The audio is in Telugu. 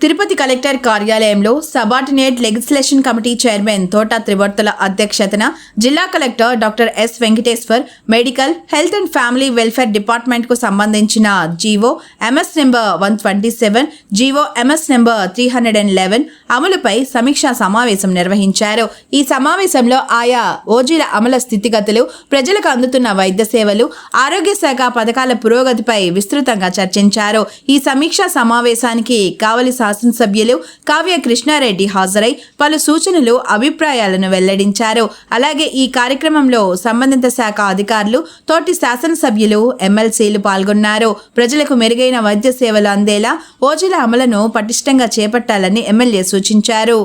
తిరుపతి కలెక్టర్ కార్యాలయంలో subordinate legislation committee chairman Thota Trivarthula అధ్యక్షతన జిల్లా collector doctor S Venkateswar medical health and family welfare డిపార్ట్మెంట్కు సంబంధించిన GO MS number one twenty seven GO MS number three hundred and eleven అమలుపై సమీక్షా సమావేశం నిర్వహించారు. ఈ సమావేశంలో ఆయా ఓజీల అమలు స్థితిగతులు ప్రజలకు అందుతున్న వైద్య సేవలు ఆరోగ్య శాఖ పథకాల పురోగతిపై విస్తృతంగా చర్చించారు. ఈ సమీక్షా సమావేశానికి కావలి శాసనసభ్యులు కావ్య కృష్ణారెడ్డి హాజరై పలు సూచనలు అభిప్రాయాలను వెల్లడించారు. అలాగే ఈ కార్యక్రమంలో సంబంధిత శాఖ అధికారులు తోటి శాసనసభ్యులు ఎమ్మెల్సీలు పాల్గొన్నారు. ప్రజలకు మెరుగైన వైద్య సేవలు అందేలా ఓజీల అమలును పటిష్టంగా చేపట్టాలని ఎమ్మెల్యే సూచించారు.